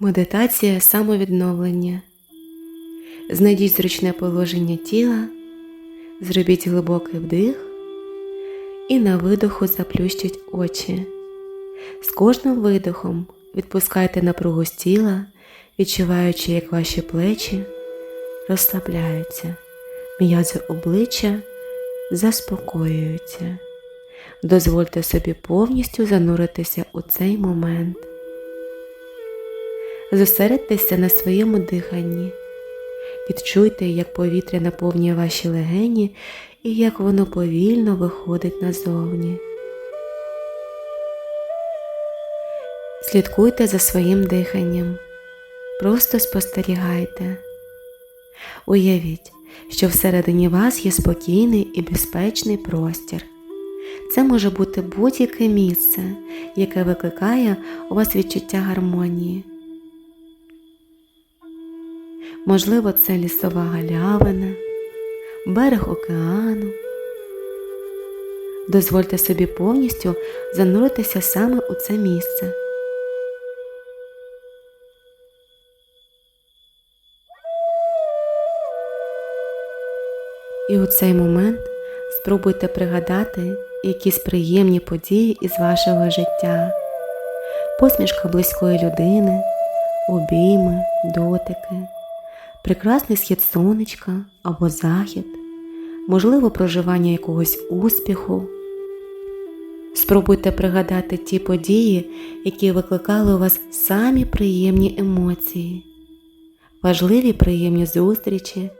Медитація самовідновлення. Знайдіть зручне положення тіла, зробіть глибокий вдих і на видоху заплющіть очі. З кожним видохом відпускайте напругу з тіла, відчуваючи, як ваші плечі розслабляються, м'язи обличчя заспокоюються. Дозвольте собі повністю зануритися у цей момент. Зосередьтеся на своєму диханні. Відчуйте, як повітря наповнює ваші легені і як воно повільно виходить назовні. Слідкуйте за своїм диханням. Просто спостерігайте. Уявіть, що всередині вас є спокійний і безпечний простір. Це може бути будь-яке місце, яке викликає у вас відчуття гармонії. Можливо, це лісова галявина, берег океану. Дозвольте собі повністю зануритися саме у це місце. І у цей момент спробуйте пригадати якісь приємні події із вашого життя, посмішка близької людини, обійми, дотики, прекрасний схід сонечка або захід, можливо, проживання якогось успіху. Спробуйте пригадати ті події, які викликали у вас самі приємні емоції, важливі приємні зустрічі,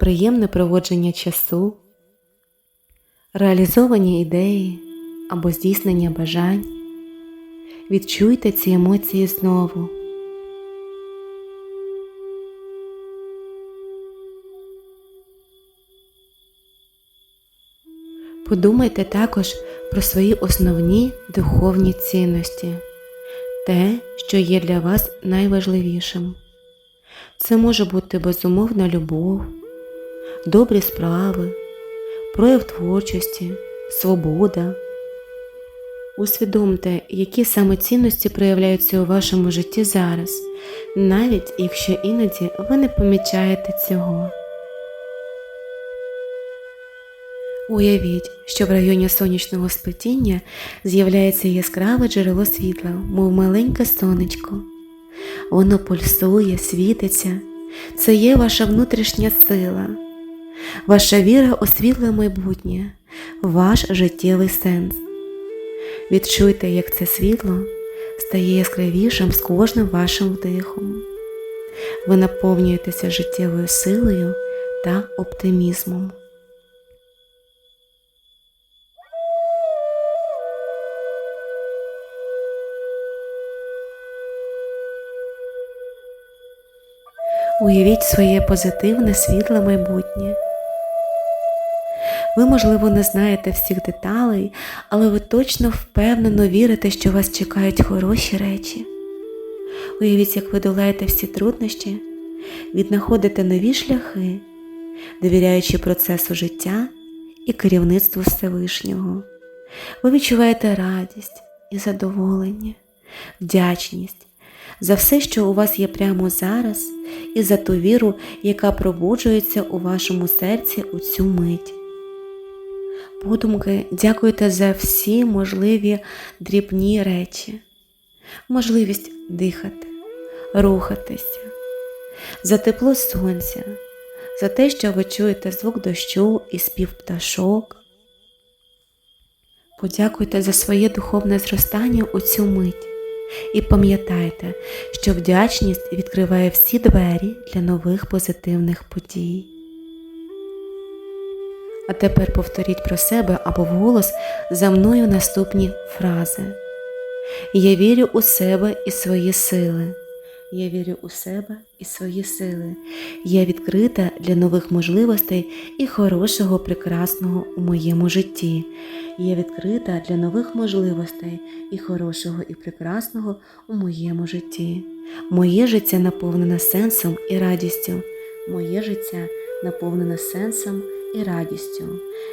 приємне проводження часу, реалізовані ідеї або здійснення бажань. Відчуйте ці емоції знову. Подумайте також про свої основні духовні цінності, те, що є для вас найважливішим. Це може бути безумовна любов, добрі справи, прояв творчості, свобода. Усвідомте, які саме цінності проявляються у вашому житті зараз, навіть якщо іноді ви не помічаєте цього. Уявіть, що в районі сонячного сплетіння з'являється яскраве джерело світла, мов маленьке сонечко. Воно пульсує, світиться. Це є ваша внутрішня сила, ваша віра у світле майбутнє, ваш життєвий сенс. Відчуйте, як це світло стає яскравішим з кожним вашим вдихом. Ви наповнюєтеся життєвою силою та оптимізмом. Уявіть своє позитивне світле майбутнє. Ви, можливо, не знаєте всіх деталей, але ви точно впевнено вірите, що вас чекають хороші речі. Уявіть, як ви долаєте всі труднощі, віднаходите нові шляхи, довіряючи процесу життя і керівництву Всевишнього. Ви відчуваєте радість і задоволення, вдячність за все, що у вас є прямо зараз, і за ту віру, яка пробуджується у вашому серці у цю мить. Подумки дякуйте за всі можливі дрібні речі, можливість дихати, рухатися, за тепло сонця, за те, що ви чуєте звук дощу і спів пташок. Подякуйте за своє духовне зростання у цю мить. І пам'ятайте, що вдячність відкриває всі двері для нових позитивних подій. А тепер повторіть про себе або вголос за мною наступні фрази. Я вірю у себе і свої сили. Я вірю у себе і свої сили. Я відкрита для нових можливостей і хорошого, прекрасного у моєму житті. Я відкрита для нових можливостей і хорошого і прекрасного у моєму житті. Моє життя наповнене сенсом і радістю. Моє життя наповнене сенсом і радістю.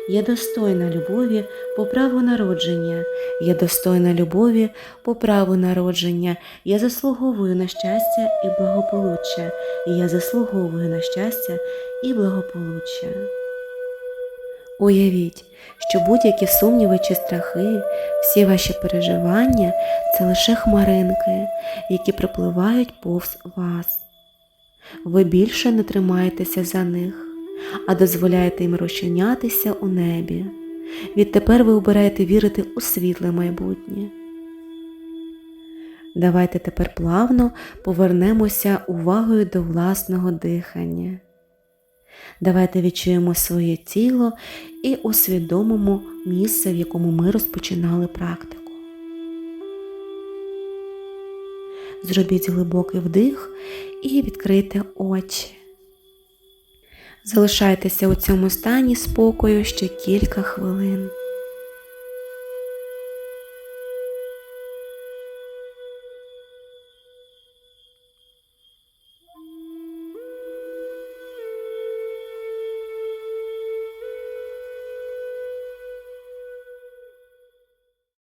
Я достойна любові по праву народження. Я достойна любові по праву народження. Я заслуговую на щастя і благополуччя. Я заслуговую на щастя і благополуччя. Уявіть, що будь-які сумніви чи страхи, всі ваші переживання це лише хмаринки, які припливають повз вас. Ви більше не тримаєтеся за них, а дозволяєте їм розчинятися у небі. Відтепер ви обираєте вірити у світле майбутнє. Давайте тепер плавно повернемося увагою до власного дихання. Давайте відчуємо своє тіло і усвідомимо місце, в якому ми розпочинали практику. Зробіть глибокий вдих і відкрийте очі. Залишайтеся у цьому стані спокою ще кілька хвилин.